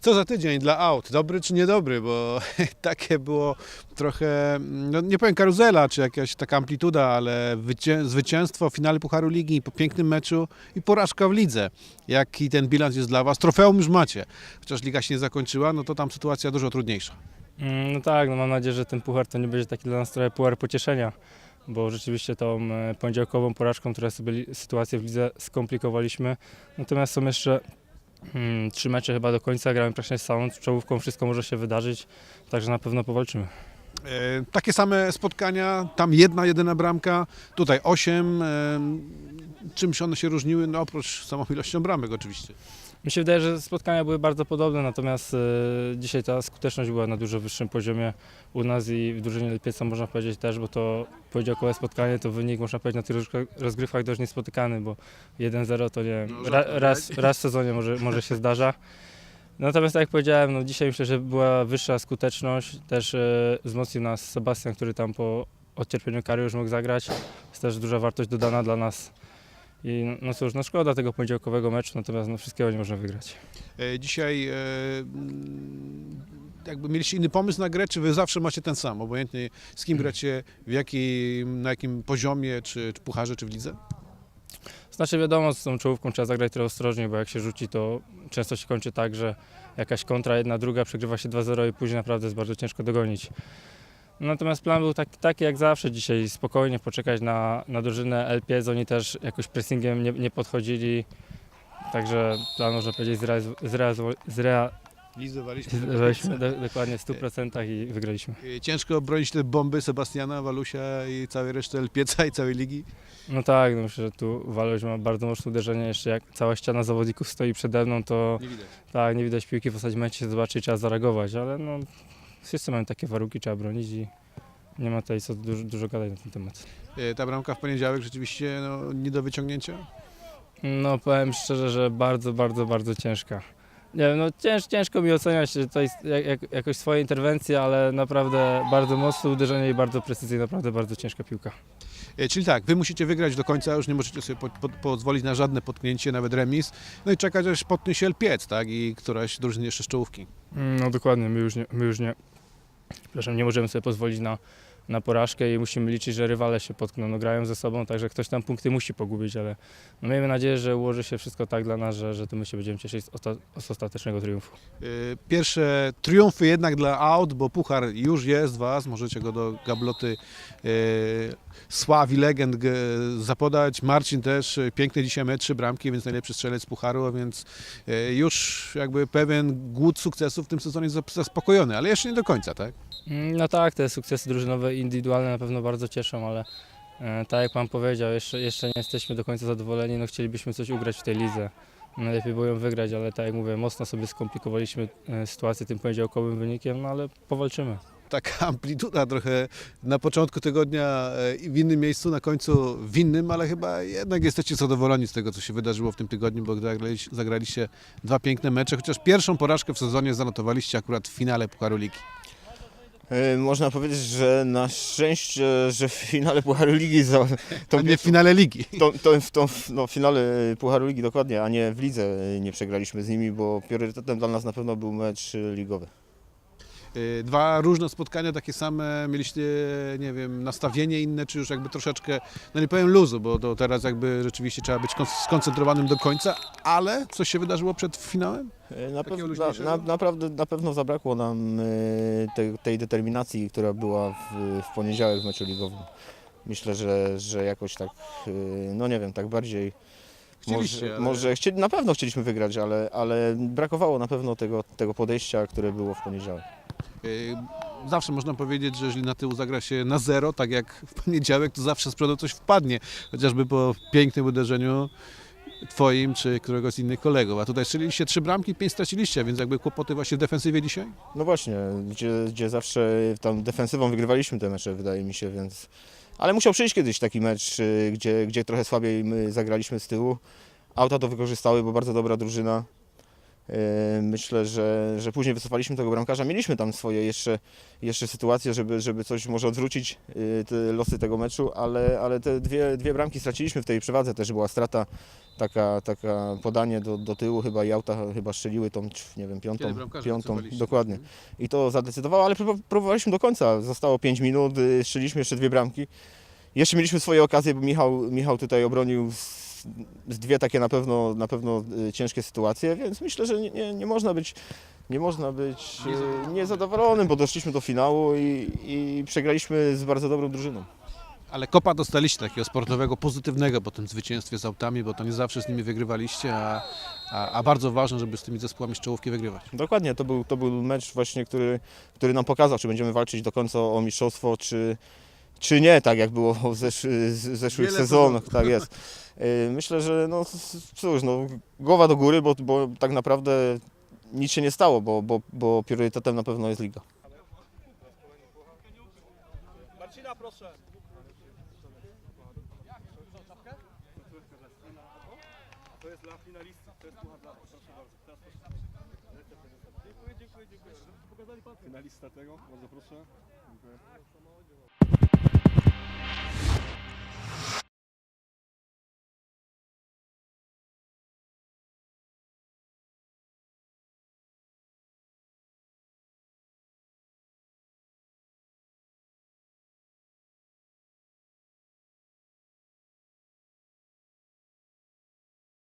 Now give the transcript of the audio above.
Co za tydzień dla aut? Dobry czy niedobry? Bo takie było trochę, no nie powiem karuzela, czy jakaś taka amplituda, ale wycię- zwycięstwo w finale Pucharu Ligi po pięknym meczu i porażka w lidze. Jaki ten bilans jest dla Was? Trofeum już macie. Chociaż liga się nie zakończyła, no to tam sytuacja dużo trudniejsza. Mm, No tak, no mam nadzieję, że ten puchar to nie będzie taki dla nas trochę puchar pocieszenia, bo rzeczywiście tą e, poniedziałkową porażką, która sobie sytuację w lidze skomplikowaliśmy. Natomiast są jeszcze trzy mecze chyba do końca, gramy praktycznie z całą czołówką, wszystko może się wydarzyć, także na pewno powalczymy. E, takie same spotkania, tam jedna, jedyna bramka, tutaj osiem. E, czymś one się różniły? No oprócz samą ilością bramek oczywiście. Mi się wydaje, że spotkania były bardzo podobne, natomiast e, dzisiaj ta skuteczność była na dużo wyższym poziomie u nas i w drużynie Lipieca można powiedzieć też, bo to poniedziałkowe spotkanie to wynik można powiedzieć na tych rozgrywkach- dość niespotykany, bo 1-0 to nie wiem, No, raz, raz w sezonie może, może się zdarza. Natomiast tak jak powiedziałem, no dzisiaj myślę, że była wyższa skuteczność, też e, wzmocnił nas Sebastian, który tam po odcierpieniu kary już mógł zagrać. Jest też duża wartość dodana dla nas. I no- cóż, no szkoda tego poniedziałkowego meczu, natomiast no wszystkiego nie można wygrać. E, Dzisiaj e, jakby mieliście inny pomysł na grę, czy wy zawsze macie ten sam, obojętnie z kim gracie, w jakim, na jakim poziomie, czy, czy pucharze, czy w lidze? Znaczy wiadomo, z tą czołówką trzeba zagrać trochę ostrożnie, bo jak się rzuci, to często się kończy tak, że jakaś kontra, jedna, druga, przegrywa się 2-0 i później naprawdę jest bardzo ciężko dogonić. Natomiast plan był tak, taki jak zawsze dzisiaj, spokojnie poczekać na, na drużynę LPS, oni też jakoś pressingiem nie, nie podchodzili, także plan można powiedzieć zrealiz- Realizowaliśmy. zrealizowaliśmy do, dokładnie w 100% i wygraliśmy. E, Ciężko obronić te bomby Sebastiana, Walusia i całej reszty Elpieca i całej ligi. No tak, no myślę, że tu Waloś ma bardzo mocne uderzenie, jeszcze jak cała ściana zawodników stoi przede mną, to Nie widać. Tak, nie widać piłki w ostatnim momencie się zobaczy i trzeba zareagować, ale no, wszyscy mają takie warunki, trzeba bronić i nie ma tutaj co dużo, dużo gadać na ten temat. E, Ta bramka w poniedziałek rzeczywiście no, nie do wyciągnięcia. No powiem szczerze, że bardzo, bardzo, bardzo ciężka. Nie wiem, no cięż, ciężko mi oceniać tutaj jak, jak, jakoś swoje interwencje, ale naprawdę bardzo mocne uderzenie i bardzo precyzyjne, naprawdę bardzo ciężka piłka. E, Czyli tak, wy musicie wygrać do końca, już nie możecie sobie po, po, pozwolić na żadne potknięcie, nawet remis. No i czekać, aż potnie się Elpiec, tak? I któraś drużyna jeszcze z czołówki. No dokładnie, my już nie, my już nie, przepraszam, nie możemy sobie pozwolić na, na porażkę i musimy liczyć, że rywale się potkną, no grają ze sobą, także ktoś tam punkty musi pogubić, ale no miejmy nadzieję, że ułoży się wszystko tak dla nas, że, że to my się będziemy cieszyć z, osta- z ostatecznego triumfu. E, Pierwsze triumfy jednak dla aut, bo puchar już jest was, możecie go do gabloty e, sławi legend zapodać. Marcin też, e, piękny dzisiaj mecz, trzy bramki, więc najlepszy strzelec pucharu, a więc e, już jakby pewien głód sukcesu w tym sezonie zaspokojony, ale jeszcze nie do końca, tak? Mm, No tak, te sukcesy drużynowe indywidualne na pewno bardzo cieszą, ale e, tak jak Pan powiedział, jeszcze, jeszcze nie jesteśmy do końca zadowoleni, no chcielibyśmy coś ugrać w tej lidze. Najlepiej było ją wygrać, ale tak jak mówię, mocno sobie skomplikowaliśmy e, sytuację tym poniedziałkowym wynikiem, no ale powalczymy. taka amplituda trochę na początku tygodnia e, w innym miejscu, na końcu w innym, ale chyba jednak jesteście zadowoleni z tego, co się wydarzyło w tym tygodniu, bo zagraliście dwa piękne mecze, chociaż pierwszą porażkę w sezonie zanotowaliście akurat w finale Pucharu Ligi. E, Można powiedzieć, że na szczęście, że w finale Pucharu Ligi, za, To tą, nie w finale Ligi. tą, tą, w tą, no, finale Pucharu Ligi dokładnie, a nie w lidze nie przegraliśmy z nimi, bo priorytetem dla nas na pewno był mecz ligowy. E, Dwa różne spotkania, takie same, mieliście, nie wiem, nastawienie inne, czy już jakby troszeczkę, no nie powiem luzu, bo to teraz jakby rzeczywiście trzeba być kon- skoncentrowanym do końca, ale coś się wydarzyło przed finałem? E, Na, pew, na, na, naprawdę, na pewno zabrakło nam e, tej, tej determinacji, która była w, w poniedziałek w meczu ligowym. Myślę, że, że jakoś tak, no nie wiem, tak bardziej Chcieliście, może, ale- może chcieli, na pewno chcieliśmy wygrać, ale, ale brakowało na pewno tego, tego podejścia, które było w poniedziałek. Yy, Zawsze można powiedzieć, że jeżeli na tył zagra się na zero, tak jak w poniedziałek, to zawsze z przodu coś wpadnie, chociażby po pięknym uderzeniu twoim czy któregoś z innych kolegów. A tutaj strzeliliście trzy bramki, pięć straciliście, więc jakby kłopoty właśnie w defensywie dzisiaj? No właśnie, gdzie, gdzie zawsze tam defensywą wygrywaliśmy te mecze, wydaje mi się, więc... Ale musiał przyjść kiedyś taki mecz, y, gdzie, gdzie trochę słabiej my zagraliśmy z tyłu. Auta to wykorzystały, bo bardzo dobra drużyna. Y, Myślę, że, że później wycofaliśmy tego bramkarza. Mieliśmy tam swoje jeszcze, jeszcze sytuacje, żeby, żeby coś może odwrócić y, te losy tego meczu, ale, ale te dwie, dwie bramki straciliśmy w tej przewadze. Też była strata taka, taka podanie do, do tyłu chyba i auta chyba strzeliły tą, nie wiem, piątą, piątą, dokładnie. I to zadecydowało, ale prób- próbowaliśmy do końca. Zostało 5 minut, y, strzeliliśmy jeszcze dwie bramki. Jeszcze mieliśmy swoje okazje, bo Michał, Michał tutaj obronił dwie takie na pewno, na pewno y, ciężkie sytuacje, więc myślę, że nie, nie, nie można być, nie można być y, niezadowolonym, bo doszliśmy do finału i, i przegraliśmy z bardzo dobrą drużyną. Ale kopa dostaliście takiego sportowego, pozytywnego po tym zwycięstwie z autami, bo to nie zawsze z nimi wygrywaliście, a, a, a bardzo ważne, żeby z tymi zespołami z czołówki wygrywać. Dokładnie, to był, to był mecz właśnie, który, który nam pokazał, czy będziemy walczyć do końca o mistrzostwo, czy, czy nie, tak jak było w zesz, zeszłych Wiele sezonach, tak jest. Y, Myślę, że no cóż, no, głowa do góry, bo, bo tak naprawdę nic się nie stało, bo, bo, bo priorytetem na pewno jest liga. Marcina, proszę. To jest dla finalistów, to jest puchar dla proszę bardzo. Teraz proszę. Dziękuję, dziękuję, dziękuję. Pokazali pan finalista tego, bardzo proszę. Dziękuję.